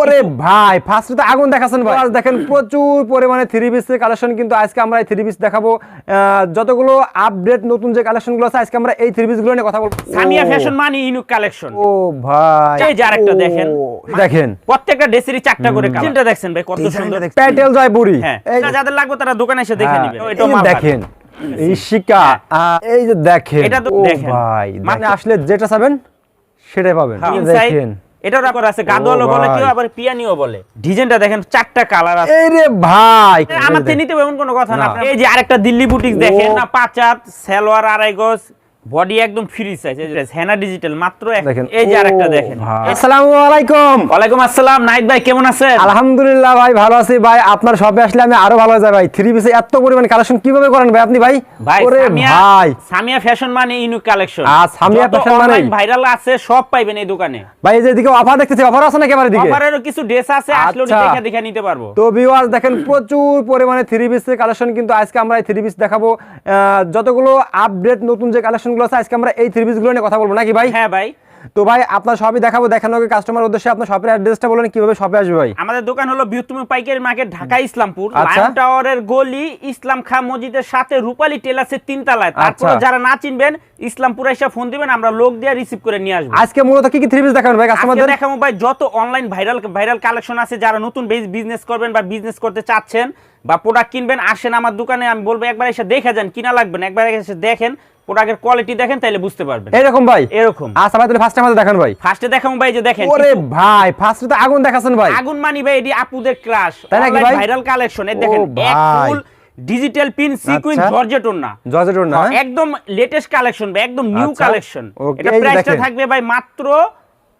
ওরে ভাই ফার্স্টে তো আগুন দেখাচ্ছেন ভাই। দেখেন প্রচুর পরিমাণে থ্রি পিসের কালেকশন কিন্তু আজকে আমরা এই থ্রি পিস দেখাবো। যতগুলো আপডেট নতুন যে কালেকশনগুলো আছে আজকে আমরা এই থ্রি পিসগুলো নিয়ে কথা বলব। সামিয়া ফ্যাশন মানে ইউনিক কালেকশন ও ভাই এই যে আরেকটা দেখেন। দেখেন। প্রত্যেকটা ড্রেসেরই চারটা করে কালার ডিজাইনটা দেখছেন ভাই কত সুন্দর। প্যাটেল জয়পুরি। হ্যাঁ। যাদের লাগবে তারা দোকানে এসে দেখে হ্যাঁ, নেবে। এটা দেখেন এই যে দেখেন এটা তো দেখেন। ভাই মানে আসলে যেটা চাবেন সেটাই পাবেন। দেখেন। এটার উপর আছে গাদোয়ালো বলে কেউ আবার পিয়ানিও বলে। ডিজাইনটা দেখেন চারটা কালার আছে। এই ভাই আমার তিনি নিতে এমন কোনো কথা না। এই যে আরেকটা দিল্লি বুটিক দেখেন। না পাঁচাত সালোয়ার আড়াই গজ বডি একদম ফ্রি সাইজ হেনা ডিজিটাল মাত্র এই যে আরেকটা দেখেন। আসসালামু আলাইকুম। ওয়ালাইকুম আসসালাম নাইট ভাই কেমন আছেন? আলহামদুলিল্লাহ ভাই ভালো আছি ভাই। আপনার শপে আসলে আমি আরও ভালো যাই ভাই। থ্রি পিসে এত পরিমাণ কালেকশন কীভাবে করেন ভাই আপনি ভাই? ভাই ওরে ভাই। সামিয়া ফ্যাশন মানে ইউনিক কালেকশন আর সামিয়া fashion মানেই? ভাইরাল আছে সব পাইবেন এই দোকানে। ভাই এই যে এদিকে অফার দেখতেছি অফার আছে নাকি এদিকে? অফারেরও কিছু ড্রেস আছে আসলে আচ্ছা। দেখে দেখে নিতে পারব। তো ভিউয়ার্স দেখেন প্রচুর পরিমাণে থ্রি পিসের কালেকশন কিন্তু আজকে আমরা এই থ্রি পিস দেখাবো। আহ, যতগুলো আপডেট নতুন যে কালেকশনগুলো আছে আজকে আমরা এই থ্রি পিসগুলো নিয়ে কথা বলব নাকি ভাই? হ্যাঁ ভাই। তো ভাই আপনার সবই দেখাবো দেখানো কাস্টমার উদ্দেশ্যে আপনার শপের অ্যাড্রেসটা বলেন কীভাবে শপে আসবে ভাই? আমাদের দোকান হলো বৃহত্তম পাইকারি মার্কেট ঢাকা ইসলামপুর। আচ্ছা। লায়ন টাওয়ারের গলি ইসলাম খা মসজিদের সাথে রূপালী টেলার্সের তিন তলায় তারপরে আচ্ছা। যারা না চিনবেন ইসলামপুর এসে ফোন দিবেন আমরা লোক দিয়ে রিসিভ করে নিয়ে আসব। আজকে মূলত কি কি থ্রি পিস দেখাবেন ভাই আজকে কাস্টমারদের দেখাবো ভাই যত অনলাইন ভাইরাল ভাইরাল কালেকশন আছে যারা নতুন বিজনেস করবেন বা বিজনেস করতে চাচ্ছেন বা প্রোডাক্ট কিনবেন আসেন আমার দোকানে আমি বলব একবার এসে দেখে যান কিনা লাগবে না একবার এসে দেখেন প্রোডাক্টের কোয়ালিটি দেখেন তাহলে বুঝতে পারবেন এরকম ভাই এরকম আচ্ছা ভাই তাহলে ফার্স্ট আমাদের দেখান ভাই ফার্স্টে দেখাবো ভাই যে দেখেন ওরে ভাই ফার্স্টে তো আগুন দেখাছেন ভাই আগুন মানি ভাই এটি আপুদের ক্রাশ তাই নাকি ভাই? ভাইরাল কালেকশন এই দেখেন এক। Full digital pin sequence. জর্জেটন না জর্জেটন না? একদম লেটেস্ট কালেকশন ভাই একদম নিউ আচ্ছা। কালেকশন এটা প্রাইসটা থাকবে ভাই মাত্র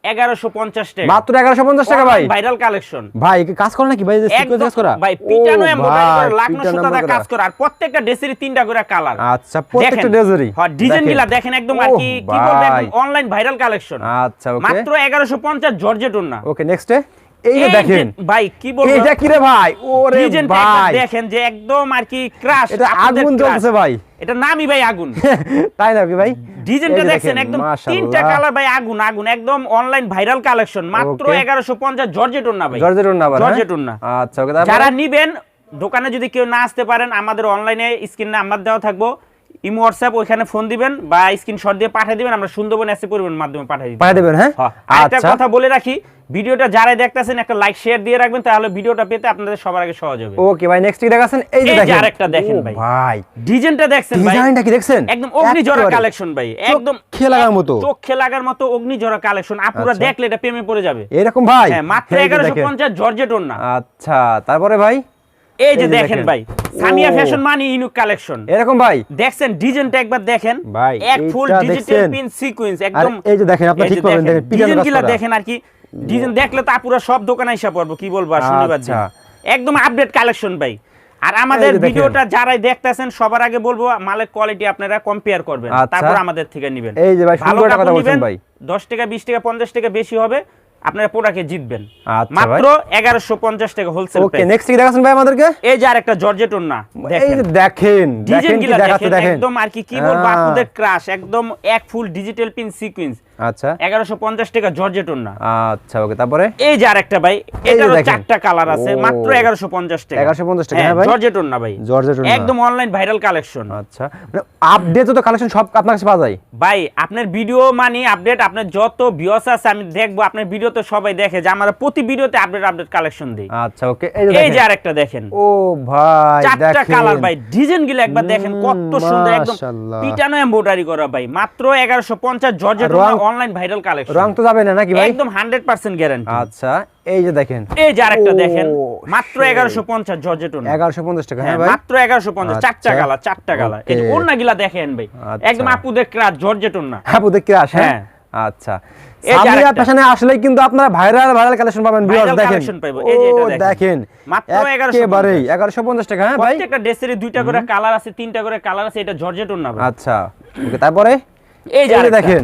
1150 টাকা। মাত্র এগারোশো পঞ্চাশ টাকা ভাই? ভাইরাল কালেকশন ভাই কাজ করে নাকি ভাই? সিকোয়েন্স কাজ করা? ভাই পিটানো এমব্রয়ডারি লাকনো পিটানো সুতা দিয়ে এমব্রয়ডারি কাজ করা। আর প্রত্যেকটা ড্রেসেরই তিনটা করে কালার আচ্ছা প্রত্যেকটা ড্রেসেরই হ্যাঁ ডিজাইন দেখেন। একদম। আর কি কি বলব একদম অনলাইন ভাইরাল কালেকশন আচ্ছা ওকে মাত্র 1150 জর্জেটন না। ওকে নেক্সটে এই যে দেখেন। ভাই কি বলব? এইটা কি রে ভাই? ওরে ভাই। দেখেন যে একদম আর কি ক্রাশ এটা আগুন জ্বলতেছে ভাই। এটা নামই ভাই আগুন। তাই নাকি ভাই? ডিজাইনটা দেখেন একদম। তিনটা কালার ভাই আগুন আগুন একদম অনলাইন ভাইরাল কালেকশন মাত্র Okay. 1150 জর্জেটন না ভাই জর্জেটন না আবার হ্যাঁ? জর্জেটন না আচ্ছা যারা নেবেন দোকানে যদি কেউ না আসতে পারেন আমাদের অনলাইনে স্ক্রিনে নাম্বার দেওয়া থাকব ইমো হোয়াটসঅ্যাপ ওইখানে ফোন দিবেন বা স্ক্রিনশট দিয়ে পাঠিয়ে দিবেন আমরা সুন্দরবন এসে পরিমাণ মাধ্যমে পাঠিয়ে দিই পাঠিয়ে দেবেন হ্যাঁ? একটা আচ্ছা। কথা বলে রাখি ভিডিওটা যারাই দেখতেছেন একটা লাইক শেয়ার দিয়ে রাখবেন তাহলে ভিডিওটা পেতে আপনাদের সবার আগে সহজ হবে। ওকে ভাই নেক্সট কি দেখাচ্ছেন? এই যে দেখেন। আরেকটা দেখেন ভাই। ভাই। ডিজাইনটা দেখছেন ভাই? ডিজাইনটা কি দেখছেন? একদম অগ্নিঝরা একেবারে। কালেকশন ভাই একদম খেয়ে লাগার মতো। চোখে লাগার মতো অগ্নি অগ্নিঝরা কালেকশন আপুরা আচ্ছা। দেখলে এটা প্রেমে পড়ে যাবে। এরকম ভাই। হ্যাঁ মাত্র এই যে এগারোশো দেখেন। না আচ্ছা তারপরে ভাই? এই যে দেখেন দেখেন। ভাই সামিয়া ফ্যাশন মানে ইউনিক কালেকশন এরকম ভাই? দেখছেন ডিজাইনটা একবার দেখেন? ভাই, এক ফুল ডিজিটাল পিন সিকোয়েন্স একদম এই যে দেখেন আপনি ঠিক পাবেন দেখেন। পিটানো ডিজাইন কাজ দেখেন আর কি। ডিজাইন দেখলে তো আপুরা সব দোকানে এসে পড়ব কি বলব আর শনিবার দিন। আচ্ছা। একদম আপডেট কালেকশন ভাই। আর আমাদের দেখেন। ভিডিওটা যারাই দেখতেছেন সবার আগে বলব মালের কোয়ালিটি আপনারা কম্পেয়ার করবেন। আচ্ছা। তারপর আমাদের থেকে নেবেন। এই যে ভাই, ভালো সুন্দর কথা বলছেন ভাই। 10 টাকা 20 টাকা 50 টাকা বেশি হবে। আপনারা প্রোডাক্টে জিতবেন। মাত্র মাত্র 1150 টাকা হোলসেল ওকে নেক্সট কি দেখাচ্ছেন ভাই আমাদেরকে? এই যে আরেকটা জর্জেটন না দেখেন। দেখেন দেখেন কি গুলা দেখেন দেখেন। একদম আর কি কি বলব আপনাদের ক্রাশ একদম এক ফুল ডিজিটাল পিন সিকোয়েন্স আচ্ছা। 1150 টাকা জর্জেটন না আচ্ছা ওকে তারপরে? এই যে আরেকটা ভাই এটারও চারটা কালার আছে মাত্র 1150 টাকা। 1150 টাকা, হ্যাঁ ভাই? জর্জেটন না ভাই। জর্জেটন না। একদম অনলাইন ভাইরাল কালেকশন আচ্ছা মানে আপডেট তো কালেকশন সব আপনার কাছে পাওয়া যায়? ভাই আপনার ভিডিও মানে আপডেট আপনার যত ভিউয়ার্স আছে আমি দেখব আপনার ভিডিও তো সবাই দেখে যে আমরা প্রতি ভিডিওতে আপডেট আপডেট কালেকশন দিই। আচ্ছা ওকে এই যে আরেকটা দেখেন। ও ভাই চারটা কালার ভাই ডিজাইনগুলো একবার দেখেন কত সুন্দর একদম মাশাআল্লাহ। পিটানো এমব্রয়ডারি করা ভাই মাত্র 1150 জর্জেট রং- অনলাইন ভাইরাল কালেকশন রং তো যাবে না নাকি ভাই? একদম 100% গ্যারান্টি আচ্ছা এই যে দেখেন। এই যে আরেকটা দেখেন মাত্র সেই। 1150 জর্জেট এগারোশো পঞ্চাশ টাকা হ্যাঁ হ্যাঁ ভাই। মাত্র 1150 চারটা আচ্ছা। কালার চারটা কালার এই যে. ওন্নাগুলা দেখেন ভাই আচ্ছা। একদম আপুদের ক্রাশ জর্জেটন না। হ্যাঁ বুঝে কি আসে হ্যাঁ। আচ্ছা। সামিয়া। ফ্যাশনে আসলেই কিন্তু আপনারা ভাইরাল ভাইরাল কালেকশন পাবেন ভিউয়ার্স দেখেন। এই যে এটা দেখেন। মাত্র 1150 একেবারেই 1150 টাকা হ্যাঁ ভাই? প্রত্যেকটা ড্রেসের দুইটা করে কালার আছে তিনটা করে কালার আছে এটা জর্জেটন না ভাই। আচ্ছা। ওকে তারপরে? এই যে। দেখেন।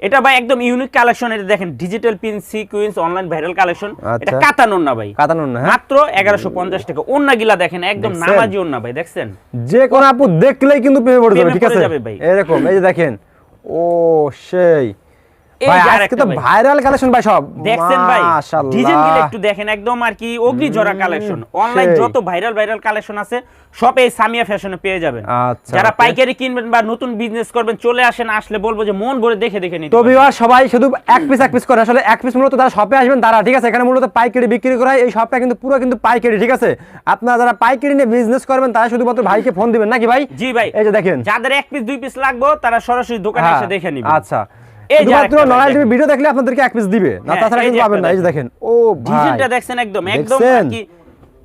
এটা ভাই একদম ইউনিক কালেকশন এটা দেখেন digital pin sequence online viral collection আচ্ছা। এটা কাতানোর না ভাই। কাতানোর না হ্যাঁ। মাত্র 1150 টাকা। ওন্না গিলা দেখেন একদম? নামাজি ওন্না ভাই দেখছেন? যে কোন আপু দেখলেই কিন্তু প্রেমে পড়ে যাবে ঠিক আছে। এরকম এই যে দেখেন ও সেই। ভাই আজকে তো ভাইরাল কালেকশন ভাই সব। দেখছেন ভাই ডিজাইনগুলো একটু দেখেন একদম আর কি অগ্নিঝরা কালেকশন অনলাইন যত ভাইরাল ভাইরাল কালেকশন আছে সব এই সামিয়া ফ্যাশনে পেয়ে যাবেন। আচ্ছা, যারা পাইকারি কিনবেন বা নতুন বিজনেস করবেন চলে আসেন আসলে বলব যে মন ভরে দেখে দেখে নিতে তো বিবার সবাই শুধু এক পিস এক পিস করে। আসলে এক পিস মূলত তারা শপে আসবেন তারা ঠিক আছে এখানে মূলত পাইকারি বিক্রি করা এই শপটা কিন্তু পুরো কিন্তু পাইকারি ঠিক আছে? আপনারা যারা পাইকারি নিয়ে বিজনেস করবেন তারা শুধুমাত্র ভাইকে ফোন দিবেন নাকি ভাই? জি ভাই। এই যে দেখেন। যাদের এক পিস দুই পিস লাগবে তারা সরাসরি দোকানে হ্যাঁ, এসে দেখে নিবেন আচ্ছা। এই যে শুধুমাত্র ভাই টিভি ভিডিও দেখলে আপনাদেরকে এক পিস দিবে। না হ্যাঁ, তাছাড়া কিন্তু পাবেন না এই যে দেখেন। দেখেন। ও ভাই। ডিজাইনটা দেখছেন একদম একদম কি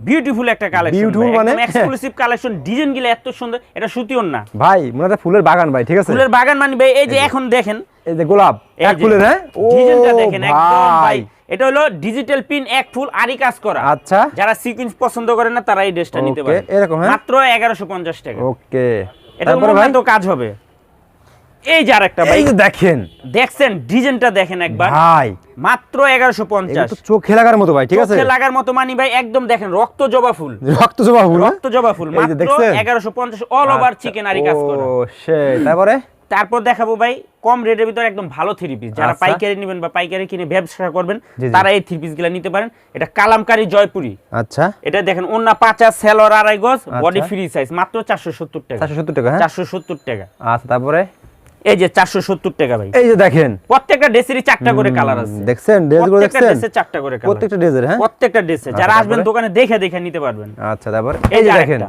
বিউটিফুল একটা কালেকশন Beautiful মানে? এক্সক্লুসিভ কালেকশন ডিজাইনগুলো এত সুন্দর এটা সুতিওর না। ভাই মনে ফুলের বাগান ভাই ঠিক আছে? ফুলের বাগান মানে ভাই এই যে এখন দেখেন। এই যে গোলাপ এক ফুলের হ্যাঁ? ডিজাইনটা দেখেন একদম ভাই। ভাই। এটা হলো ডিজিটাল পিন এক ফুল আরি কাজ করা। আচ্ছা। যারা সিকুয়েন্স পছন্দ করেন না তারা এই ড্রেসটা নিতে পারে এরকম, হ্যাঁ? মাত্র 1150 টাকা। ওকে এটা তো কাজ হবে। এই যে আরেকটা ভাই দেখেন। দেখছেন? ডিজাইনটা দেখেন একবার। ভাই। মাত্র 1150 এগুলো তো চোখে লাগার মতো ভাই ঠিক আছে? চোখে লাগার মতো মানি ভাই একদম দেখেন রক্ত জবা ফুল। রক্ত জবা ফুল হ্যাঁ? রক্ত জবা ফুল। মাত্র 1150 অল ওভার চিকেন আরি কাজ করা। ও সেই তারপরে? তারপর দেখাবো ভাই কম রেটের ভিতরে একদম ভালো থ্রি পিস যারা আচ্ছা। পাইকারি নেবেন বা পাইকারি কিনে ব্যবসা করবেন। তারা এই থ্রি পিসগুলা নিতে পারেন। এটা কালামকারী জয়পুরি। আচ্ছা। এটা দেখেন অন্য পাঁচা সেলর আড়াই গজ বডি। ফ্রি সাইজ মাত্র চারশো সত্তর টাকা। চারশো সত্তর টাকা হ্যাঁ? চারশো সত্তর টাকা। আচ্ছা তারপরে? এই যে চারশো সত্তর টাকা ভাই। এই যে দেখেন। প্রত্যেকটা ড্রেসেরই চারটা করে কালার আছে। দেখছেন? ড্রেসগুলো প্রত্যেকটা দেখছেন? ড্রেসের চারটা করে কালার প্রত্যেকটা ড্রেসের হ্যাঁ? প্রত্যেকটা ড্রেসে। যারা আচ্ছা, আসবেন দোকানে দেখে দেখে নিতে পারবেন। আচ্ছা তারপরে? এই যে দেখেন।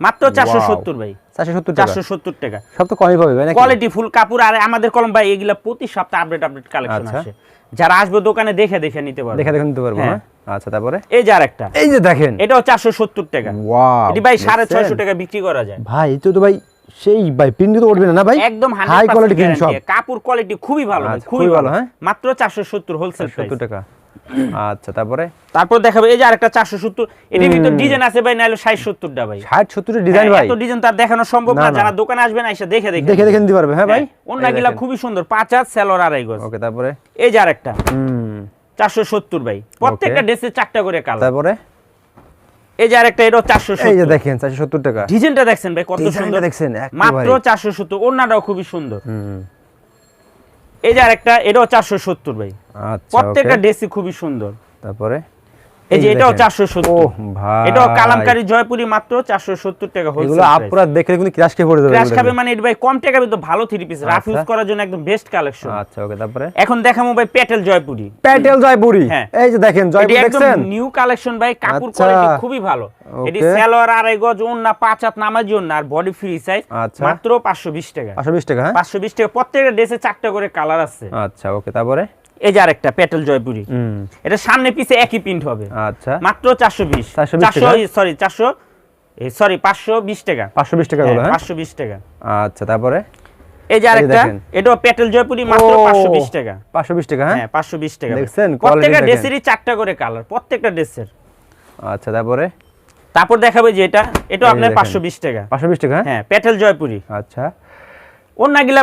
মাত্র চারশো Wow। সত্তর ভাই। চারশো সত্তর টাকা? চারশো সত্তর টাকা। সব তো কমই পাবে ভাই কোয়ালিটি ফুল কাপড় আর আমাদের কলম ভাই এগুলা প্রতি সপ্তাহে আপডেট আপডেট কালেকশন। আসে। যারা আসবে দোকানে দেখে দেখে নিতে পারবে। দেখে দেখে নিতে পারব হ্যাঁ। হ্যাঁ? আচ্ছা তারপরে? এই যে আরেকটা। এই যে দেখেন। এটাও চারশো সত্তর টাকা। ওয়াও এটি ভাই সাড়ে ছয়শো টাকা বিক্রি করা যায়। ভাই তো ভাই সেই ভাই তো উঠবে না ভাই? একদম হাই কোয়ালিটি কিন সব। কাপড় কোয়ালিটি খুবই ভালো আচ্ছা, খুবই ভালো। হ্যাঁ? মাত্র চারশো সত্তর হোলসেল প্রাইস সত্তর টাকা। আচ্ছা তারপরে? তারপর দেখাবে এই যে আরেকটা চারশো সত্তর এটির ভিতর ডিজাইন আছে ভাই নাহলে ষাট সত্তরটা ভাই। ষাট সত্তরের ডিজাইন হ্যাঁ, ভাই? এত ডিজাইন তার দেখানো সম্ভব না। যারা দোকানে আসবেন এসে দেখে দেখে দেখে দেখে নিতে পারবে হ্যাঁ ভাই? অন্য গিলা খুবই সুন্দর পাঁচ হাত সেলর আড়াই গজ। ওকে তারপরে? এই যে আরেকটা। হুম। চারশো সত্তর ভাই। প্রত্যেকটা ড্রেসে চারটা করে কালার তারপরে? এই যে আরেকটা এটা চারশো এই যে দেখেন চারশো সত্তর টাকা। ডিজাইনটা দেখছেন ভাই কত সুন্দর। দেখছেন, মাত্র চারশো সত্তর ওনাটাও খুবই সুন্দর। হুম। এই যে আরেকটা এটাও চারশো সত্তর ভাই। আচ্ছা প্রত্যেকটা ডেসি ড্রেসই খুবই সুন্দর। তারপরে? এই যে এটাও দেখেন। চারশো সত্তর। ওহ, ভাই। এটাও কালামকারী জয়পুরি মাত্র চারশো সত্তর টাকা এগুলো হোলসেল দেখে কিন্তু ক্রাশ খেয়ে পড়ে যাবে ক্রাশ খাবে মানে এটা ভাই কম টাকার ভিতরে ভালো থ্রি পিস রাফ। ইউজ করার জন্য একদম বেস্ট কালেকশন আচ্ছা ওকে তারপরে? এখন দেখাবো ভাই পেটেল জয়পুরি। প্যাটেল জয়পুরি। এই যে দেখেন জয়পুরি দেখছেন? নিউ কালেকশন ভাই কাপড়। কোয়ালিটি খুবই ভালো। এটি. সেলোয়ার আড়াই গজ ওন্না পাঁচ হাত নামাজি ওন্না আর বডি ফ্রি সাইজ। মাত্র টাকা। হ্যাঁ? টাকা। প্রত্যেকটা ড্রেসে চারটা করে কালার আছে। আচ্ছা ওকে তারপরে? এই যে আরেকটা পেটেল জয়পুরি। এটা সামনে পিছে একই প্রিন্ট হবে। আচ্ছা। মাত্র চারশো বিশ। চারশো সরি চারশো সরি পাঁচশো বিশ টাকা। পাঁচশো বিশ টাকা হ্যাঁ পাঁচশো বিশ টাকা। আচ্ছা তারপরে? এই যে আরেকটা। এটাও পেটেল জয়পুরি মাত্র পাঁচশো বিশ টাকা। পাঁচশো বিশ টাকা হ্যাঁ? হ্যাঁ পাঁচশো বিশ টাকা। দেখছেন? প্রত্যেকটা ড্রেসেরই চারটা করে কালার প্রত্যেকটা ড্রেসের। আচ্ছা তারপরে? তারপর দেখাবে যে এটা এটাও আপনার দেখেন। পাঁচশো বিশ টাকা। পাঁচশো বিশ টাকা হ্যাঁ? হ্যাঁ পেটেল জয়পুরি। আচ্ছা।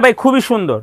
ভাই খুবই সুন্দর।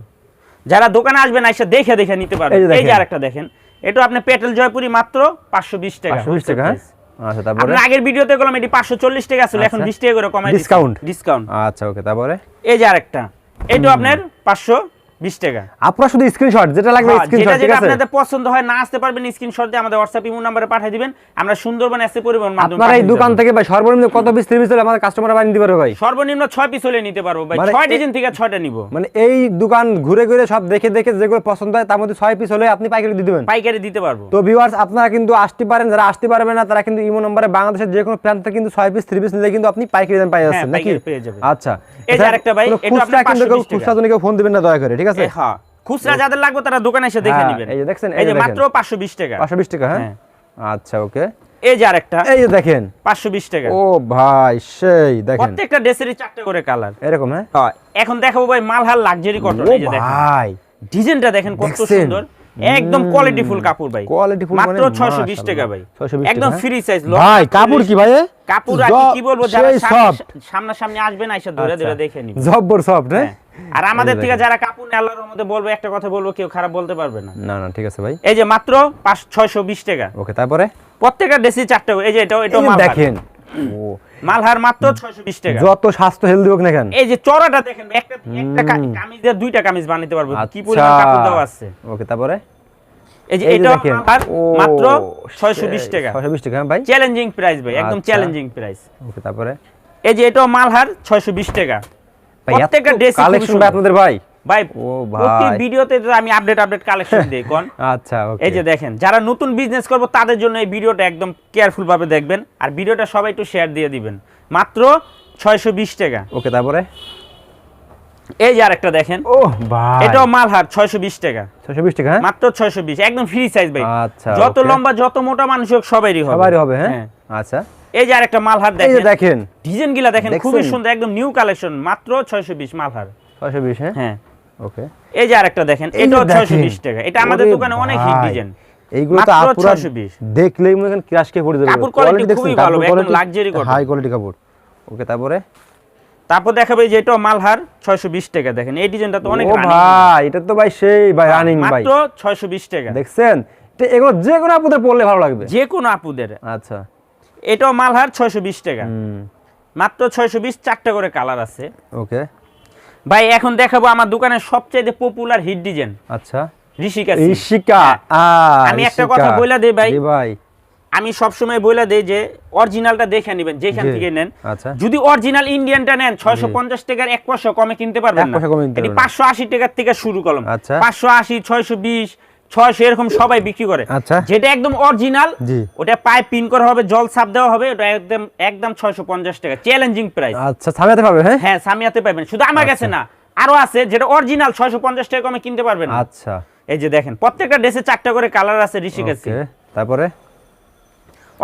যারা দোকানে আসবেন এসে দেখে দেখে নিতে পারবেন এই যে। আরেকটা দেখেন। এটা আপনি পেটেল জয়পুরি মাত্র পাঁচশো বিশ টাকা। পাঁচশো বিশ টাকা হ্যাঁ? আচ্ছা তারপরে? আগের ভিডিওতে বললাম এটি পাঁচশো চল্লিশ টাকা ছিল এখন আচ্ছা। বিশ টাকা করে কমাই ডিসকাউন্ট ডিসকাউন্ট আচ্ছা ওকে তারপরে? এই যে আরেকটা এটা আপনার পাঁচশো বিশ টাকা। আপনারা শুধু স্ক্রিনশট যেটা লাগবে হ্যাঁ, স্ক্রিনশট যেটা ঠিক যেটা আছে? আপনাদের পছন্দ হয় না আসতে পারবেন স্ক্রিনশট দিয়ে আমাদের হোয়াটসঅ্যাপ ইমো নাম্বারে পাঠিয়ে দিবেন। আমরা সুন্দরবন এসে পরিবহন মাধ্যমে আপনারা এই দোকান থেকে ভাই সর্বনিম্ন কত পিস থ্রি পিস হলে আমাদের কাস্টমার বানিয়ে দিতে পারবে ভাই? সর্বনিম্ন ছয় পিস হলে নিতে পারব ভাই। মানে ছয় এ- ডিজাইন থেকে নিব। মানে এই দোকান ঘুরে ঘুরে সব দেখে দেখে যেগুলো পছন্দ হয় তার মধ্যে ছয় পিস হলে আপনি পাইকারি দিয়ে দিবেন পাইকারি দিতে পারব। তো ভিউয়ার্স আপনারা কিন্তু আসতে পারেন যারা আসতে পারবে না তারা কিন্তু ইমো নম্বরে বাংলাদেশের যে কোনো প্রান্ত কিন্তু ছয় পিস থ্রি পিস নিলে কিন্তু আপনি পাইকারি দাম পাই যাচ্ছেন নাকি। আচ্ছা। এই আরেকটা ভাই, এটা খুচরা আপনার কিন্তু কেউ 520 খুচরা জন্য কেউ ফোন দিবেন না দয়া করে ঠিক আছে? হ্যাঁ খুচরা যাদের লাগবে তারা দোকানে এসে দেখে হ্যাঁ, নেবেন। এই যে দেখছেন, এই যে মাত্র পাঁচশো বিশ টাকা। পাঁচশো বিশ টাকা হ্যাঁ? হ্যাঁ। আচ্ছা ওকে। এই যে আরেকটা। এই যে দেখেন। পাঁচশো বিশ টাকা। ও ভাই সেই দেখেন। প্রত্যেকটা ড্রেসেরই চারটে করে কালার। এরকম হ্যাঁ? এখন দেখাবো ভাই মালহার লাক্সারি কটন এই যে দেখেন। ভাই। ডিজাইনটা দেখেন কত সুন্দর। একদম কোয়ালিটি ফুল কাপড় ভাই। Quality full মাত্র মানে 620 টাকা ভাই। 620 একদম ফ্রি সাইজ ভাই কাপড় কি ভাই? কাপড় আর কি বলব যারা সামনে-। সামনাসামনি আসবেন আইসা ধরে আচ্ছা। ধরে দেখে নিবেন জব্বর সফট হ্যাঁ? হ্যাঁ। আর আমাদের থেকে যারা কাপড় নেয় আল্লাহর মধ্যে বলব একটা কথা বলব কেউ খারাপ বলতে পারবে না। না না ঠিক আছে ভাই। এই যে মাত্র পাঁচ ছয়শো বিশ টাকা। ওকে তারপরে? প্রত্যেকটা ড্রেসই চারটে। এই যে এটাও এটাও এই যে মালহার। দেখেন। ও। মালহার মাত্র ছয়শো বিশ টাকা। যত স্বাস্থ্য হেলদি হোক না কেন। এই যে চড়াটা দেখেন একটা একটা কা- কামিজ দিয়ে দুইটা কামিজ বানাতে পারব। কি পরিমাণ আচ্ছা। কাপড় দেওয়া আছে। ওকে তারপরে? এই যে এটা মাত্র ছয়শো বিশ টাকা। ছয়শো বিশ টাকা হ্যাঁ ভাই। চ্যালেঞ্জিং প্রাইস ভাই একদম। চ্যালেঞ্জিং প্রাইস ওকে তারপরে? এই যে এটাও মালহার ছয়শো বিশ টাকা। ভাই প্রত্যেকটা ড্রেস কালেকশন আপনাদের ভাই। ভাই প্রতি ভিডিওতে আমি আপডেট আপডেট কালেকশন দিই কোন? আচ্ছা ওকে এই যে দেখেন যারা নতুন বিজনেস করব তাদের জন্য এই ভিডিওটা একদম কেয়ারফুল ভাবে দেখবেন। আর ভিডিওটা সবাই একটু শেয়ার দিয়ে দিবেন। মাত্র ছয়শো বিশ টাকা। ওকে তারপরে? এই যে আরেকটা দেখেন। ও ভাই। এটাও মালহার ছয়শো বিশ টাকা। ছয়শো বিশ টাকা হ্যাঁ? মাত্র ছয়শো বিশ একদম ফ্রি সাইজ ভাই। আচ্ছা, যত লম্বা যত মোটা মানুষ হোক সবারই হবে। হবে হ্যাঁ। আচ্ছা। এই যে আরেকটা মালহার দেখেন। দেখেন। ডিজাইনগুলা দেখেন? খুবই সুন্দর একদম নিউ কালেকশন মাত্র ছয়শো বিশ মালহার। ছয়শো বিশ হ্যাঁ? হ্যাঁ। ওকে। এই যে আরেকটা দেখেন এটাও ছয়শো দেখেন। বিশ টাকা। এটা আমাদের দোকানে অনেক হিট ডিজাইন এইগুলো তো আপুরা দেখলেই মনে করেন ক্রাশ খেয়ে পড়ে যাবে। কাপড় quality খুবই ভালো, একদম luxury cotton। হাই কোয়ালিটি কাপড়। ওকে তারপরে? তারপর দেখাবে যে এটাও মালহার ছয়শো বিশ টাকা দেখেন। এই ডিজাইনটা তো অনেক ভাই এটা তো ভাই সেই ভাই রানিং ভাই। মাত্র ছয়শো বিশ টাকা। দেখছেন? এগুলো যে কোনো আপনাদের পড়লে ভালো লাগবে। যে কোনো আপুদের। আচ্ছা। এটাও মালহার ছয়শো বিশ টাকা। মাত্র ছয়শো বিশ চারটা করে কালার আছে। ওকে। ভাই এখন দেখাবো আমার দোকানের সবচেয়ে পপুলার হিট ডিজাইন আচ্ছা। ঋষিকা ঋষিকা আমি একটা কথা বইলা দেই ভাই। ভাই। আমি সবসময় বলে দেই যে অরিজিনালটা দেখে নেবেন যেখান থেকে নেন। আচ্ছা। যদি অরিজিনাল ইন্ডিয়ানটা নেন ছয়শো পঞ্চাশ টাকার এক পয়সা কমে কিনতে পারবেন। পাঁচশো আশি টাকার থেকে শুরু করলাম আচ্ছা। পাঁচশো আশি ছয়শো বিশ ছয়শো এরকম সবাই বিক্রি করে। আচ্ছা। যেটা একদম অরিজিনাল ওটা পায়ে পিন করা হবে জল ছাপ দেওয়া হবে ওটা একদম একদম ছয়শো পঞ্চাশ টাকা। চ্যালেঞ্জিং প্রাইস আচ্ছা সামিয়াতে পাবে হ্যাঁ? হ্যাঁ সামিয়াতে পাবেন। শুধু আমার কাছে না আরও আছে যেটা অরিজিনাল ছয়শো পঞ্চাশ টাকা কমে কিনতে পারবেন। আচ্ছা। এই যে দেখেন প্রত্যেকটা ড্রেসে চারটা করে কালার আছে ঋষিকেশে। তারপরে?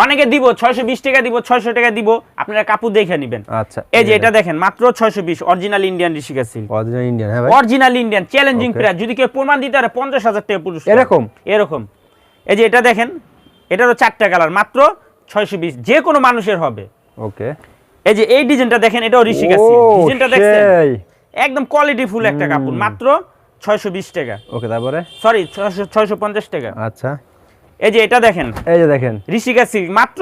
অনেকে দিব ছয়শো বিশ টাকা দিব ছয়শো টাকা দিব আপনারা কাপড় দেখে নেবেন। আচ্ছা এই যে এটা দেখেন মাত্র ছয়শো বিশ original Indian Rishika silk original Indian হ্যাঁ অরিজিনাল ইন্ডিয়ান চ্যালেঞ্জিং. প্রাইস যদি কেউ প্রমাণ দিতে পারে পঞ্চাশ হাজার টাকা পুরুষ এরকম? এরকম। এই যে এটা দেখেন এটারও চারটা কালার মাত্র ছয়শো বিশ যে কোনো মানুষের হবে। ওকে এই যে এই ডিজাইনটা দেখেন এটাও ঋষিকা সিল্ক ডিজাইনটা দেখেন একদম কোয়ালিটি ফুল একটা কাপড় মাত্র ছয়শো বিশ টাকা। ওকে তারপরে? সরি ছয়শো ছয়শো পঞ্চাশ টাকা। আচ্ছা। এই যে এটা দেখেন। এই যে দেখেন। ঋষিকা সিল্ক মাত্র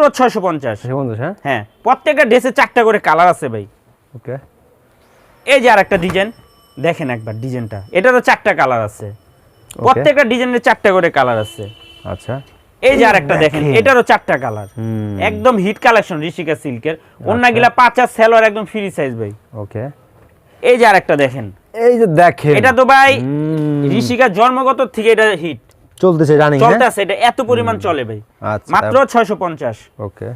হ্যাঁ? হ্যাঁ প্রত্যেকটা ড্রেসে চারটা করে কালার আছে ভাই। ওকে এই যে আরেকটা ডিজাইন দেখেন একবার ডিজাইনটা এটারও চারটা কালার আছে। প্রত্যেকটা ডিজাইনের চারটা করে কালার আছে। আচ্ছা। এই যে আরেকটা দেখেন। এটারও চারটা কালার একদম হিট কালেকশন ঋষিকা সিল্কের। অন্যগুলা পাঁচ আর সেলোয়ার একদম ফ্রি সাইজ ভাই। ওকে এই যে আরেকটা দেখেন। এই যে দেখেন। এটা তো ভাই ঋষিকা জন্মগত থেকে এটা হিট চলতেছে রানিং চলতে আছে এটা এত পরিমাণ চলে ভাই। আচ্ছা মাত্র ছয়শো পঞ্চাশ। ওকে।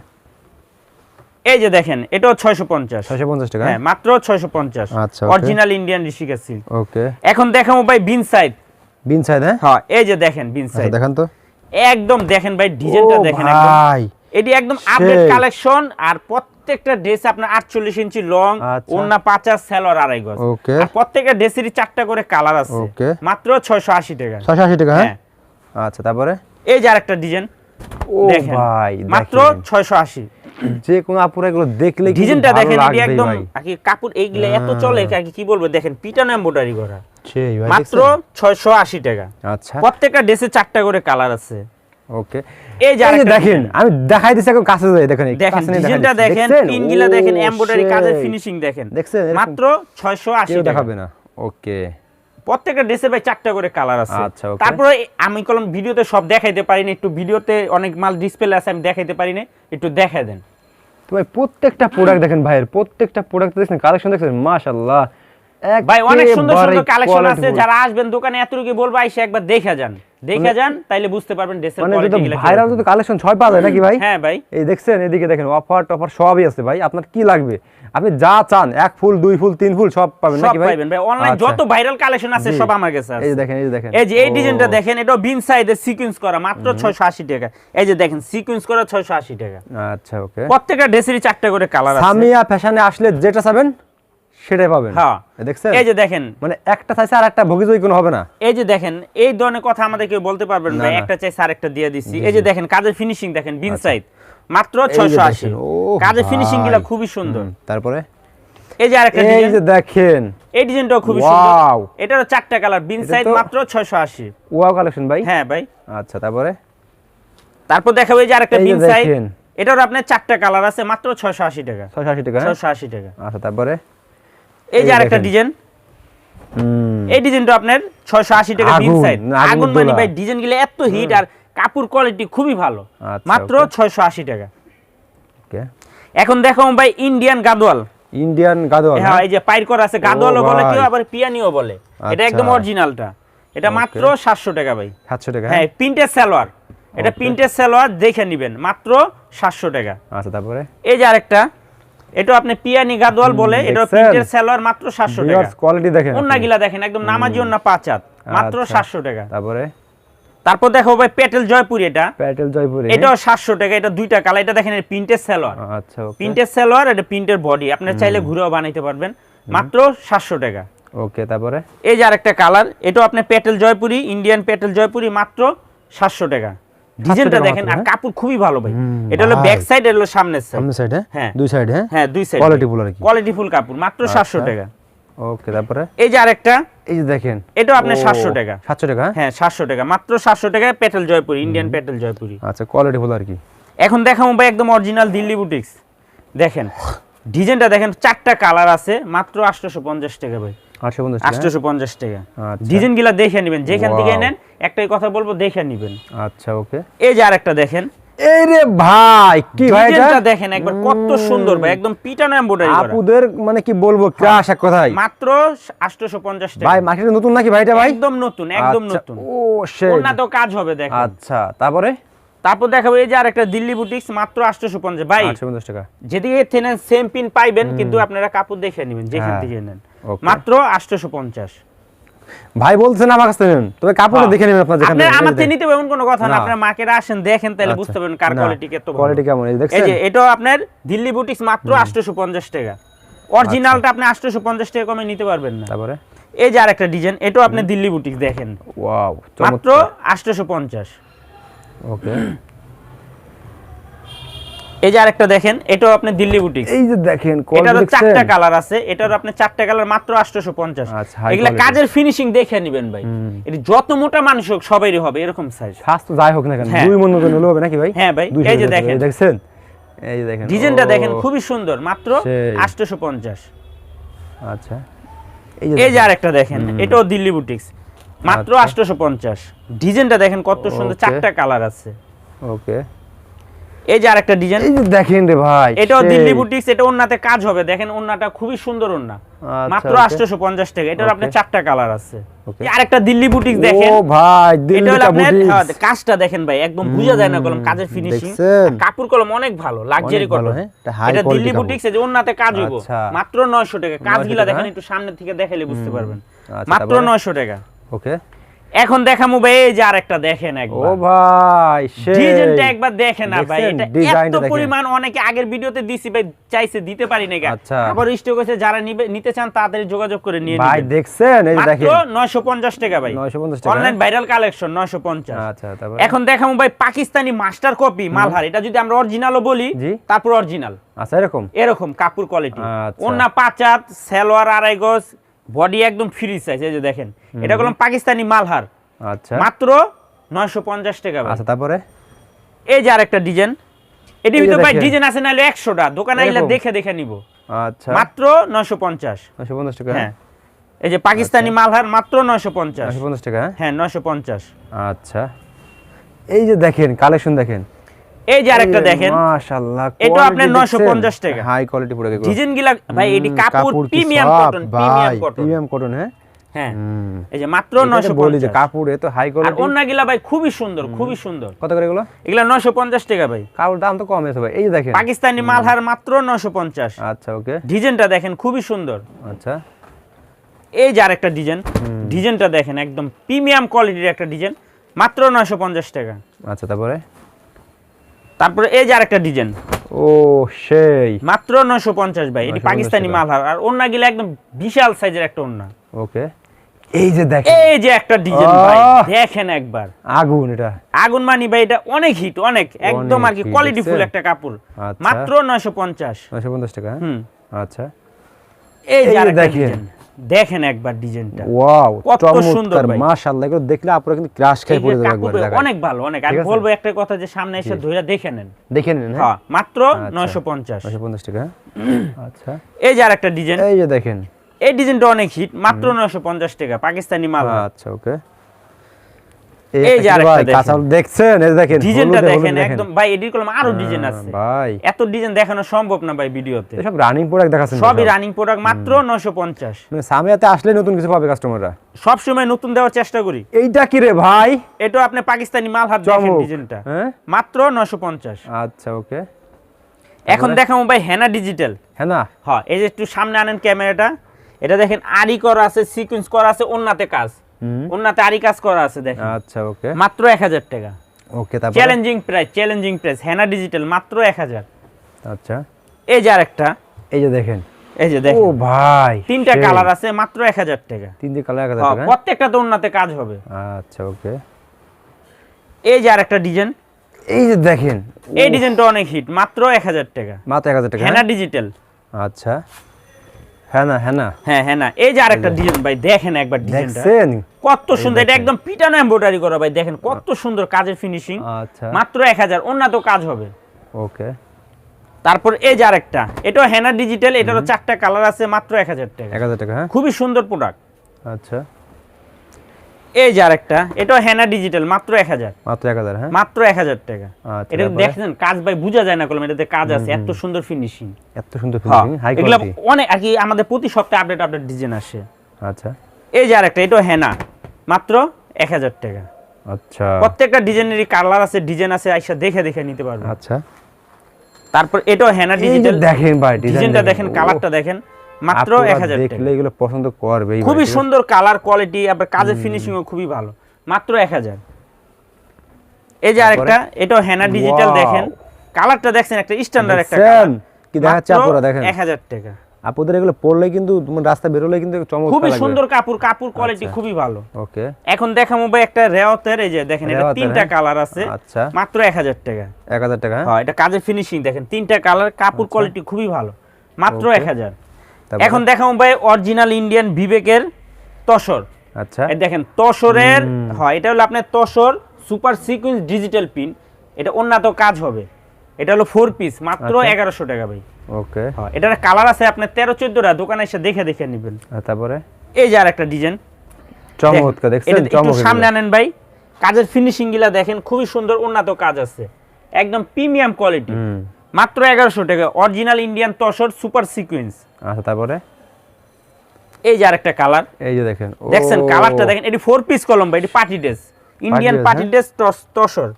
এই যে দেখেন এটাও ছয়শো পঞ্চাশ। ছয়শো পঞ্চাশ টাকা হ্যাঁ? মাত্র ছয়শো পঞ্চাশ। আচ্ছা, original Indian Rishika silk okay. এখন দেখাবো ভাই বিন সাইড বিন সাইড হ্যাঁ? হ্যাঁ এই যে দেখেন বিন সাইড দেখান তো। একদম দেখেন ভাই ডিজাইনটা দেখেন একদম। ভাই। এটি একদম আপডেট কালেকশন আর প্রত্যেকটা ড্রেস আপনার আটচল্লিশ ইঞ্চি লং। অন্য পাঁচার সেলর আড়াই গজ। Okay. আর প্রত্যেকটা ড্রেসেরই চারটা করে কালার আছে। Okay. মাত্র ছয়শো আশি টাকা। ছয়শো আশি টাকা হ্যাঁ? হ্যাঁ। আচ্ছা তারপরে? এই যে আরেকটা ডিজাইন। ও ভাই মাত্র দেখেন। ছয়শো আশি। যে কোনো আপুরা এগুলো দেখলে ডিজাইনটা দেখেন এটি একদম ভাই। আর কি কাপড় এইগুলা এত চলে কি কি বলব দেখেন পিটানো এম্বোটারি করা। সেই ভাই মাত্র দেখছেন? ছয়শো আশি টাকা। আচ্ছা। প্রত্যেকটা ড্রেসে চারটা করে কালার আছে। ওকে। এই যে দেখেন আমি দেখাই দিছি এখন কাছে যাই দেখেন দেখেন ডিজাইনটা দেখেন পিনগুলা দেখেন এমব্রয়ডারি কাজের ফিনিশিং দেখেন। দেখছেন? মাত্র 680 কেউ টাকা। দেখাবে না। ওকে। প্রত্যেকটা ড্রেসের ভাই চারটা করে কালার আছে। আচ্ছা, তারপরে আমি কলম ভিডিওতে সব দেখাইতে পারি না একটু ভিডিওতে অনেক মাল ডিসপ্লে আছে আমি দেখাইতে পারি না একটু দেখাই দেন। তো ভাই প্রত্যেকটা প্রোডাক্ট দেখেন ভাইয়ের প্রত্যেকটা প্রোডাক্ট দেখেন কালেকশন দেখছেন মাশাআল্লাহ ভাই অনেক সুন্দর সুন্দর কালেকশন আছে যারা আসবেন দোকানে এতটুকু বলব আইসে একবার দেখে যান। দেখে যান তাইলে বুঝতে পারবেন ড্রেসের মানে কোয়ালিটি যদি ভাইরাল যদি কালেকশন ছয় পাওয়া যায় নাকি ভাই? হ্যাঁ ভাই। এই দেখছেন এদিকে দেখেন অফার টফার সবই আছে ভাই। আপনার কি লাগবে? আপনি যা চান এক ফুল দুই ফুল তিন ফুল সব পাবেন নাকি ভাই? পাইবেন ভাই। অনলাইন আচ্ছা। যত ভাইরাল কালেকশন আছে সব আমার কাছে এই আছে। যে দেখেন এই যে দেখেন। এই যে এই ডিজাইনটা দেখেন এটা বিন সাইডের সিকোয়েন্স করা মাত্র 680 টাকা। এই যে দেখেন সিকোয়েন্স করা 680 টাকা। আচ্ছা ওকে। প্রত্যেকটা ড্রেসেরই চারটা করে কালার আছে। সামিয়া ফ্যাশনে আসলে যেটা চাবেন? সেটাই পাবেন। হ্যাঁ। এই দেখছেন? এই যে দেখেন। মানে একটা চাইছে আর একটা ভগিজই কোনো হবে না। এই যে দেখেন এই ধরনের কথা আমাদের কেউ বলতে পারবেন না, একটা চাইছে আরেকটা দিয়ে দিচ্ছি এই যে দেখেন কাজের ফিনিশিং দেখেন বিন সাইড মাত্র এই যে 680 ও কাজের ফিনিশিংগুলা। খুবই সুন্দর। তারপরে? এই যে আরেকটা এই যে দেখেন। এই ডিজাইনটাও খুবই! সুন্দর। এটারও চারটা কালার বিন সাইড মাত্র 680 ওয়াও কালেকশন ভাই। হ্যাঁ ভাই। আচ্ছা তারপরে? তারপর দেখাবো এই যে আরেকটা বিন দেখেন। এটার আপনার চারটা কালার আছে মাত্র ছয়শো আশি টাকা। ছয়শো আশি টাকা হ্যাঁ? ছয়শো আশি টাকা। আচ্ছা তারপরে? এই যে আরেকটা ডিজাইন। এই ডিজাইনটা আপনার ছয়শো আশি টাকা বিন আগুন, সাইড আগুন মানে ভাই ডিজাইনগুলো এত হিট আর কাপড় কোয়ালিটি খুবই ভালো। আচ্ছা, মাত্র okay. ছয়শো আশি টাকা। ওকে। এখন দেখো ভাই ইন্ডিয়ান গাদোয়াল। ইন্ডিয়ান গাদোয়াল হ্যাঁ এই যে পাইর করা আছে গাদোয়ালও বলে। কেউ আবার পিয়ানিও বলে। এটা আচ্ছা। একদম অরিজিনালটা এটা মাত্র সাতশো টাকা ভাই। সাতশো টাকা হ্যাঁ প্রিন্টের সালোয়ার। এটা. প্রিন্টের সালোয়ার দেখে নেবেন মাত্র সাতশো টাকা। আচ্ছা তারপরে? এই যে আরেকটা। এটা আপনি পিয়ানি গাদোয়াল বলে এটা? প্রিন্টের সালোয়ার মাত্র সাতশো টাকা। ভিউয়ার্স কোয়ালিটি দেখেন অন্য আপনি। গিলা দেখেন একদম নামাজি অন্য পাঁচ হাত মাত্র আচ্ছা। সাতশো টাকা। তারপরে? তারপর দেখো ভাই পেটেল জয়পুরি এটা। প্যাটেল জয়পুরে এটাও সাতশো টাকা এটা দুইটা কালার এটা দেখেন প্রিন্টের সালোয়ার আচ্ছা ওকে। প্রিন্টের সালোয়ার এটা প্রিন্টের বডি আপনি চাইলে ঘুরেও বানাইতে পারবেন। মাত্র সাতশো টাকা। ওকে তারপরে? এই যে আরেকটা কালার এটাও আপনি petal Jaipuri Indian petal Jaipuri মাত্র সাতশো টাকা। ডিজাইনটা দেখেন আর হ্যাঁ? কাপড় খুবই ভালো ভাই। এটা হলো ব্যাক সাইড এটা হলো সামনের সাইড সামনের সাইডে হ্যাঁ। দুই সাইডে হ্যাঁ? হ্যাঁ দুই সাইড কোয়ালিটি ফুল আর কি? কোয়ালিটি ফুল কাপড় মাত্র সাতশো আচ্ছা। টাকা। ওকে তারপরে? এই যে আরেকটা। এই যে দেখেন। এটাও আপনার সাতশো টাকা। সাতশো টাকা হ্যাঁ? হ্যাঁ সাতশো টাকা। মাত্র সাতশো টাকায় petal Jaipuri Indian petal Jaipuri. আচ্ছা কোয়ালিটি ফুল আর কি? এখন দেখাবো ভাই একদম অরিজিনাল দিল্লি বুটিক্স দেখেন ডিজাইনটা দেখেন চারটা কালার আছে মাত্র আটশোশো পঞ্চাশ টাকা ভাই। টাকা? আচ্ছা। ডিজাইনগুলা দেখে নেবেন যেখান থেকে নেন একটাই কথা বলব দেখে নেবেন। আচ্ছা ওকে। এই যে আরেকটা দেখেন। এই ভাই কি ভাই এটা? দেখেন একবার কত সুন্দর ভাই একদম পিটানো এমব্রয়ডারি করা। আপুদের মানে কি বলব ক্রাশ এক কথাই মাত্র আটশোশো পঞ্চাশ টাকা। ভাই মার্কেটে নতুন নাকি ভাই এটা ভাই? একদম নতুন একদম আচ্ছা, নতুন। ও ওনা তো কাজ হবে দেখেন। আচ্ছা তারপরে? তারপর দেখাবো এই যে আরেকটা দিল্লি বুটিক্স মাত্র আটশোশো পঞ্চাশ। ভাই আটশো পঞ্চাশ টাকা। যেদিকে থেনেন সেম পিন পাইবেন কিন্তু আপনারা কাপড় দেখে নেবেন যেখান হ্যাঁ। থেকে নেন। মাত্র আটশোশো পঞ্চাশ। ভাই বলছেন আমার কাছে নেন তবে কাপড়টা দেখে নেবেন আপনার যেখান আমার থেকে নিতে পারবেন কোনো কথা না। আপনার মার্কেটে আসেন দেখেন তাহলে আচ্ছা। বুঝতে পারবেন কার কোয়ালিটি কত ভালো। কোয়ালিটি কেমন এই এই যে এটাও আপনার দিল্লি বুটিক্স মাত্র আটশোশো পঞ্চাশ টাকা। অরিজিনালটা আপনি আটশোশো পঞ্চাশ টাকা কমে নিতে পারবেন না। তারপরে? এই যে আরেকটা ডিজাইন এটাও আপনি দিল্লি বুটিক্স দেখেন। ওয়াও মাত্র আটশোশো পঞ্চাশ। ওকে। এই যে আরেকটা দেখেন এটাও আপনি দিল্লি বুটিক্স এই যে দেখেন এটারও চারটা কালার আছে এটার আপনি চারটা কালার মাত্র আটশোশো পঞ্চাশ। আচ্ছা, high এগুলা কাজের ফিনিশিং দেখে নিবেন ভাই। এটা যত মোটা মানুষ হোক সবারই হবে এরকম সাইজ স্বাস্থ্য যাই হোক না কেন হ্যাঁ। দুই মন মতন হলে হবে নাকি ভাই? হ্যাঁ ভাই, এই যে দেখেন। দেখছেন? এই যে দেখেন ডিজাইনটা দেখেন খুবই সুন্দর মাত্র সেই। আটশোশো পঞ্চাশ। আচ্ছা। এই যে আরেকটা দেখেন এটাও দিল্লি বুটিক্স মাত্র আচ্ছা। আটশোশো পঞ্চাশ। ডিজাইনটা দেখেন কত সুন্দর চারটা কালার আছে। ওকে এই যে আরেকটা ডিজাইন। এই যে দেখেন রে ভাই এটাও দিল্লি বুটিক্স এটা ওন্নাতে কাজ হবে। দেখেন ওন্নাটা খুবই সুন্দর ওন্না আচ্ছা, মাত্র okay। আটশোশো পঞ্চাশ টাকা। এটার আপনার চারটা কালার আছে। এই আরেকটা দিল্লি বুটিক্স দেখেন। ও ভাই দিল্লি বুটিক্স হ্যাঁ, কাজটা দেখেন ভাই একদম বুঝা যায় না কলম কাজের ফিনিশিং? কাপড় কলম অনেক ভালো লাক্সারি কটন হ্যাঁ? এটা দিল্লি। বুটিক্স যে ওন্নাতে কাজ হইব আচ্ছা। মাত্র 900 টাকা। কাজগুলা 900 দেখেন একটু সামনে থেকে দেখাইলে বুঝতে পারবেন। আচ্ছা, মাত্র তারপরে? 900 টাকা। ওকে। এখন দেখামু ভাই এই যে আরেকটা দেখেন ও একবার ভাই সেই। ডিজাইনটা একবার দেখেন না ভাই এটা এত। পরিমাণ অনেকে আগের ভিডিওতে দিছি ভাই চাইছে দিতে পারি না আচ্ছা। আবার স্টক আছে যারা নিবে নিতে চান তাড়াতাড়ি যোগাযোগ করে নিয়ে ভাই নিবেন। দেখছেন? এই যে মাত্র দেখেন। 950 টাকা ভাই। 950 টাকা, অনলাইন ভাইরাল কালেকশন 950 আচ্ছা তারপরে? এখন দেখাবো ভাই পাকিস্তানি মাস্টার কপি মালহার। এটা যদি আমরা অরিজিনালও বলি তারপর অরিজিনাল আচ্ছা এরকম? এরকম কাপড় কোয়ালিটি আচ্ছা। অন্য পাঁচাত সালোয়ার আড়াই গজ বডি একদম ফ্রি সাইজ এই যে দেখেন। এটা করলাম পাকিস্তানি মালহার। আচ্ছা। মাত্র নয়শো পঞ্চাশ টাকা আচ্ছা তারপরে? এই যে আরেকটা ডিজাইন। যে ভিতরে ভাই ডিজাইন আছে নাহলে একশোটা। দোকানে আইলে দেখে দেখে নিব। আচ্ছা। মাত্র নয়শো পঞ্চাশ। নয়শো পঞ্চাশ টাকা? হ্যাঁ। এই যে পাকিস্তানি মালহার মাত্র নয়শো পঞ্চাশ। নয়শো পঞ্চাশ টাকা? হ্যাঁ? হ্যাঁ নয়শো পঞ্চাশ। আচ্ছা। এই যে দেখেন কালেকশন দেখেন। এই যে আরেকটা দেখেন মাশাআল্লাহ এটা আপনার 950 টাকা। হাই কোয়ালিটি পুরো ডিজাইনগুলা ভাই এটি কাপড় premium cotton premium cotton premium cotton হ্যাঁ? হ্যাঁ। এই যে মাত্র এটা তো নয়শো বলি যে কাপড় এত হাই আর কোয়ালিটি গিলা ভাই খুবই সুন্দর খুবই সুন্দর। কত করে এগুলো? এগুলা নয়শো পঞ্চাশ টাকা ভাই। কাপড় দাম তো কম আছে ভাই। এই যে দেখেন। পাকিস্তানি মালহার মাত্র নয়শো পঞ্চাশ। আচ্ছা ওকে। ডিজাইনটা দেখেন খুবই সুন্দর। আচ্ছা। এই যে আরেকটা ডিজাইন। ডিজাইনটা দেখেন একদম প্রিমিয়াম কোয়ালিটির একটা ডিজাইন মাত্র নয়শো পঞ্চাশ টাকা। আচ্ছা তারপরে? তারপরে এই যে আরেকটা ডিজাইন। ও সেই। মাত্র নয়শো পঞ্চাশ ভাই এটি পাকিস্তানি। মালহার। আর অন্য গিলা একদম বিশাল সাইজের একটা ওন্না ওকে। এই যে দেখেন। এই যে একটা ডিজাইন ভাই দেখেন একবার। আগুন এটা। আগুন মানি ভাই এটা অনেক হিট অনেক। একদম আর কি কোয়ালিটি ফুল একটা কাপড়। আচ্ছা। মাত্র নয়শো পঞ্চাশ। নয়শো পঞ্চাশ টাকা হ্যাঁ? হুম। আচ্ছা। এই যে আরেকটা দেখেন। দেখেন একবার ডিজাইনটা। ওয়াও কত সুন্দর মাশাআল্লাহ এগুলো দেখলে আপনারা কিন্তু ক্রাশ পড়ে যাবে একবার দেখেন অনেক ভালো অনেক। আমি বলব একটা কথা যে সামনে এসে ধইরা দেখে নেন। দেখে নেন হ্যাঁ? হ্যাঁ মাত্র আচ্ছা। নয়শো পঞ্চাশ। 950 টাকা? আচ্ছা। এই যে আরেকটা ডিজাইন। এই যে দেখেন। এই ডিজাইনটা অনেক হিট মাত্র নয়শো পঞ্চাশ টাকা পাকিস্তানি মাল। আচ্ছা ওকে। এই যে আরেকটা দেখেন। দেখছেন? এই দেখেন ডিজাইনটা দেখেন একদম ভাই এডির কলম আরও ডিজাইন হ্যাঁ, আছে। ভাই। এত ডিজাইন দেখানো সম্ভব না ভাই ভিডিওতে। এসব রানিং প্রোডাক্ট দেখাচ্ছেন সবই রানিং প্রোডাক্ট মাত্র মানে সামিয়াতে আসলে নতুন কিছু পাবে কাস্টমাররা সবসময় নতুন দেওয়ার চেষ্টা করি। এইটা কি রে ভাই? এটা আপনি পাকিস্তানি মাল হাত দেখেন ডিজাইনটা। হ্যাঁ? মাত্র আচ্ছা ওকে। এখন দেখাবো ভাই হেনা ডিজিটাল হ্যাঁ না হ্যাঁ এই যে একটু সামনে আনেন ক্যামেরাটা। এটা দেখেন আরি করা আছে সিকোয়েন্স করা আছে ওন্নাতে কাজ। হুম। ওন্নাতে আরি কাজ করা আছে দেখেন। আচ্ছা ওকে। মাত্র এক হাজার টাকা। ওকে তারপর? Challenging price challenging price henna digital মাত্র এক হাজার। আচ্ছা। এই যে আরেকটা। এই যে দেখেন। এই যে ও ভাই তিনটা কালার আছে মাত্র এক হাজার টাকা। তিনটে কালার এক হাজার হ্যাঁ, টাকা? প্রত্যেকটা তো ওন্নাতে কাজ হবে। আচ্ছা ওকে। এই যে আরেকটা ডিজাইন এই যে দেখেন এই ডিজাইনটা অনেক হিট মাত্র এক হাজার টাকা। মাত্র এক হাজার টাকা হেনা হ্যাঁ? ডিজিটাল আচ্ছা। হ্যাঁ না হ্যাঁ না হ্যাঁ হ্যাঁ না এই যে। আরেকটা ডিজাইন ভাই দেখেন একবার ডিজাইনটা দেখছেন? কত সুন্দর এটা একদম পিটানো এমব্রয়ডারি করা ভাই দেখেন কত সুন্দর কাজের ফিনিশিং আচ্ছা। মাত্র এক হাজার অন্য তো কাজ হবে। ওকে। তারপর এই যে আরেকটা এটা হ্যানা ডিজিটাল এটারও চারটা কালার আছে মাত্র টাকা। হ্যাঁ। খুবই সুন্দর প্রোডাক্ট আচ্ছা। এই যে আরেকটা এটাও হেনা ডিজিটাল মাত্র এক হাজার। মাত্র এক হাজার হ্যাঁ? মাত্র এক হাজার টাকা। আচ্ছা এটা? দেখছেন কাজ ভাই বোঝা যায় না কলম এটাতে কাজ আছে এত সুন্দর ফিনিশিং এত সুন্দর ফিনিশিং হাই এগুলো কোয়ালিটি অনেক আর কি আমাদের প্রতি সপ্তাহে আপডেট আপডেট ডিজাইন আসে। আচ্ছা। এই যে আরেকটা এটাও হেনা মাত্র এক হাজার টাকা। আচ্ছা। প্রত্যেকটা ডিজাইনেরই কালার আছে ডিজাইন আছে আইসা দেখে দেখে নিতে পারবে। আচ্ছা। তারপর এটাও হেনা ডিজিটাল দেখেন ভাই ডিজাইনটা দেখেন। কালারটা দেখেন। মাত্র 1000 দেখলে এগুলো পছন্দ করবে খুবই সুন্দর কালার কোয়ালিটি আবার কাজের ফিনিশিংও খুবই ভালো। মাত্র 1000 এই যে আরেকটা এটাও হেনা ডিজিটাল দেখেন। কালারটা দেখছেন একটা স্ট্যান্ডার্ড একটা কালার কি দেখাচ্ছে আপনারা দেখেন। 1000 টাকা। আপুদের এগুলো পড়লে কিন্তু মানে রাস্তা বেরোলে কিন্তু চমৎকার খুবই সুন্দর কাপড় কাপড় কোয়ালিটি আচ্ছা। খুবই ভালো। ওকে। এখন দেখাবো ভাই একটা রেওতের এই যে দেখেন এটা তিনটা হ্যাঁ? কালার আছে। আচ্ছা। মাত্র 1000 টাকা। 1000 টাকা হ্যাঁ? হ্যাঁ? এটা কাজের ফিনিশিং দেখেন। তিনটা কালার কাপড় আচ্ছা। কোয়ালিটি খুবই ভালো। মাত্র 1000 এখন দেখাবো ভাই অরিজিনাল ইন্ডিয়ান বিবেকের তসর। আচ্ছা। এই দেখেন তসরের হয় এটা হলো আপনার tussar super sequence digital pin এটা উন্নত কাজ হবে। এটা হলো ফোর পিস মাত্র আচ্ছা। এগারোশো টাকা ভাই। ওকে। হ্যাঁ এটার কালার আছে আপনার তেরো চোদ্দটা। দোকানে এসে দেখে দেখে নেবেন। তারপরে? এই যে আর একটা ডিজাইন চমৎকার দেখছেন? এটা সামনে আনেন ভাই। কাজের ফিনিশিংগুলা দেখেন খুবই সুন্দর উন্নত কাজ আছে। একদম প্রিমিয়াম কোয়ালিটি মাত্র এগারোশো টাকা original Indian tussar super sequence আচ্ছা তারপরে? এই যে আরেকটা কালার এই যে দেখেন দেখছেন কালারটা দেখেন এটি ফোর পিস কলম ভাই এটি party dress Indian party? Dress tussar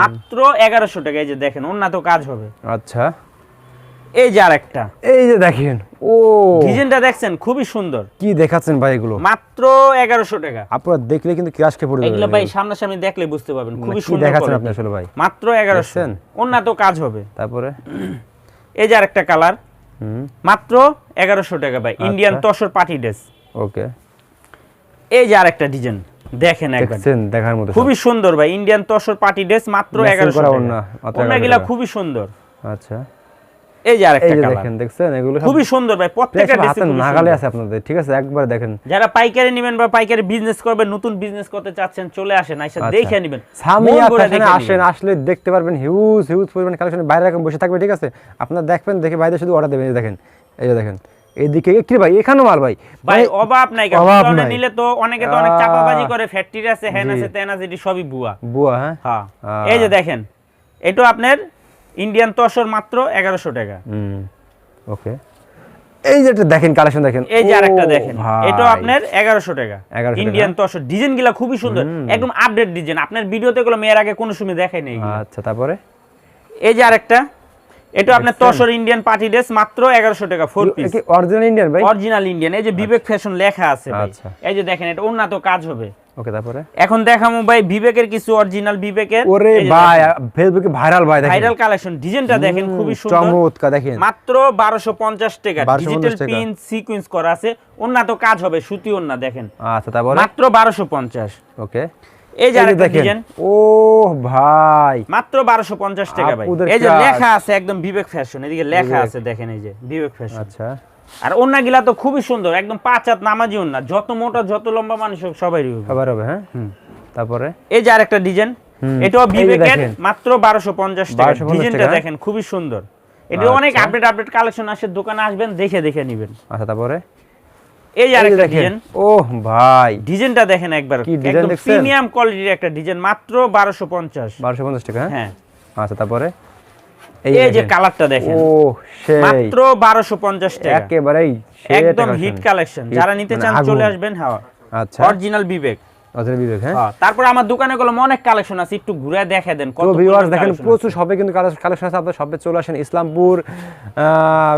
মাত্র এগারোশো টাকা এই যে দেখেন অন্য তো কাজ হবে। আচ্ছা। এই যে আরেকটা। এই যে দেখেন। ও। ডিজাইনটা দেখছেন? খুবই সুন্দর। কি দেখাচ্ছেন ভাই এগুলো? মাত্র এগারোশো টাকা। আপনারা দেখলে কিন্তু ক্রাশ খেয়ে পড়ে এগুলো ভাই সামনাসামনি দেখলে বুঝতে পারবেন। খুবই সুন্দর দেখাচ্ছেন আপনি আসলে ভাই? মাত্র এগারোশো। দেখছেন? উন্নত কাজ হবে। তারপরে? এই যে আরেকটা কালার। মাত্র এগারোশো টাকা ভাই। Indian. Tussar party dress okay. এই যে আরেকটা ডিজাইন। দেখেন একবার। দেখার মতো খুবই সুন্দর ভাই। ইন্ডিয়ান তসর পার্টি ড্রেস মাত্র এগারোশো টাকা। 1100 খুবই সুন্দর। আচ্ছা। এই যে আরেকটা কালার। দেখেন দেখছেন? এগুলো খুবই সুন্দর ভাই প্রত্যেকটা সব ড্রেসে নাগালে আছে আপনাদের ঠিক আছে? একবার দেখেন। যারা পাইকারি নেবেন বা পাইকারি বিজনেস করবেন নতুন বিজনেস করতে চাচ্ছেন চলে আসেন আইসা আচ্ছা। দেখে নেবেন। সামিয়া ভরে ফ্যাশনে দেখে আসেন আসলে দেখতে পারবেন হিউজ হিউজ পরিমাণ কালেকশন বাইরে এখন বসে থাকবে ঠিক আছে? আপনারা দেখবেন দেখে বাইরে শুধু অর্ডার দেবেন দেখেন এই যে দেখেন। এইদিকে কি ভাই এখানেও মাল ভাই? ভাই মানে অভাব নাই অভাব নাই। নিলে তো অনেকে তো অনেক চাপাবাজি করে ফ্যাক্টরি আছে হ্যান আছে তেন আছে এটি সবই বুয়া বুয়া হ্যাঁ? হ্যাঁ। এই যে দেখেন এটা আপনার ইন্ডিয়ান তসর মাত্র এগারোশো টাকা। ওকে এই যে দেখেন কালেকশন দেখেন। এই যে আরেকটা দেখেন এটা আপনার এগারোশো টাকা। 1100 টাকা। ইন্ডিয়ান তসর ডিজাইনগুলা খুবই সুন্দর। একদম আপডেট ডিজাইন আপনার ভিডিওতে গুলো মেয়ের আগে কোনো সময় দেখাই নেই আচ্ছা তারপরে? এই যে আরেকটা এটা আপনার তসর ইন্ডিয়ান পার্টি ড্রেস মাত্র এগারোশো টাকা ফোর পিস অরিজিনাল ইন্ডিয়ান ভাই? অরিজিনাল ইন্ডিয়ান এই যে বিবেক ফ্যাশন লেখা আছে আচ্ছা। এই যে দেখেন এটা উন্নত কাজ হবে। ওকে তারপরে? এখন দেখামু ভাই বিবেকের কিছু অরিজিনাল বিবেকের। ওরে ভাই ফেসবুকে ভাইরাল ভাই দেখেন। ভাইরাল কালেকশন ডিজাইনটা দেখেন খুবই সুন্দর। চমৎকার দেখেন। মাত্র বারোশো পঞ্চাশ টাকা। ডিজিটাল পিন সিকুয়েন্স করা আছে। উন্নত কাজ হবে সুতি ওন্না দেখেন। আচ্ছা তারপরে? মাত্র বারোশো পঞ্চাশ। ওকে। এই যে আরেকটা ডিজাইন ও ভাই। মাত্র বারোশো পঞ্চাশ টাকা ভাই। এই যে লেখা আছে একদম বিবেক ফ্যাশন এদিকে লেখা আছে দেখেন এই যে বিবেক ফ্যাশন আচ্ছা। আর ওন্না গিলা তো খুবই সুন্দর একদম পাঁচ হাত নামাজি ওন্না যত মোটা যত লম্বা মানুষ হোক সবাই হবে। সবার হবে হ্যাঁ? তারপরে? এই যে আরেকটা ডিজাইন এটাও বিবেকের মাত্র বারোশো পঞ্চাশ টাকা। ডিজাইনটা দেখেন খুবই সুন্দর। এটা অনেক আচ্ছা। আপডেট আপডেট কালেকশন আসে দোকানে আসবেন দেখে দেখে নেবেন। আচ্ছা তারপরে? এই আরেকটা দেখেন। ডিজাইন। ও ভাই। ডিজাইনটা দেখেন একবার একদম প্রিমিয়াম কোয়ালিটির একটা ডিজাইন মাত্র বারোশো পঞ্চাশ। বারোশো পঞ্চাশ টাকা হ্যাঁ? হ্যাঁ। আচ্ছা তারপরে? এই যে কালারটা দেখেন। ও মাত্র টাকা। একেবারেই একদম হিট কালেকশন যারা নিতে মানে চান চলে আসবেন হ্যাঁ। আচ্ছা। অরিজিনাল বিবেক হ্যাঁ? তারপর আমার দোকানে অনেক কালেকশন আছে একটু ঘুরে দেখে দেন কত ভিউয়ার্স দেখেন প্রচুর শপে কিন্তু কালেকশন আছে আপনার শপে চলে আসেন ইসলামপুর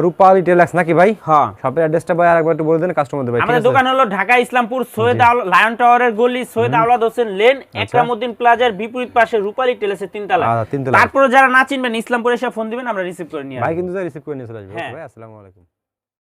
রূপালী টেলাক্স নাকি ভাই। হ্যাঁ। শপের অ্যাড্রেসটা ভাই আরেকবার একটু বলে দেন কাস্টমারদের ভাই আমাদের দোকান হলো ঢাকা ইসলামপুর সৈয়দ লায়ন টাওয়ারের গলি সৈয়দ আওলাদ হোসেন লেন একরামউদ্দিন প্লাজার বিপরীত পাশে রূপালী তিনতলা। আচ্ছা, তিনতলা। তারপরে যারা না চিনবেন ইসলামপুরে এসে ফোন দিবেন আমরা রিসিভ করে নিয়ে ভাই কিন্তু রিসিভ করে নিয়ে চলে আসবে হ্যাঁ। ভাই আসসালামু আলাইকুম।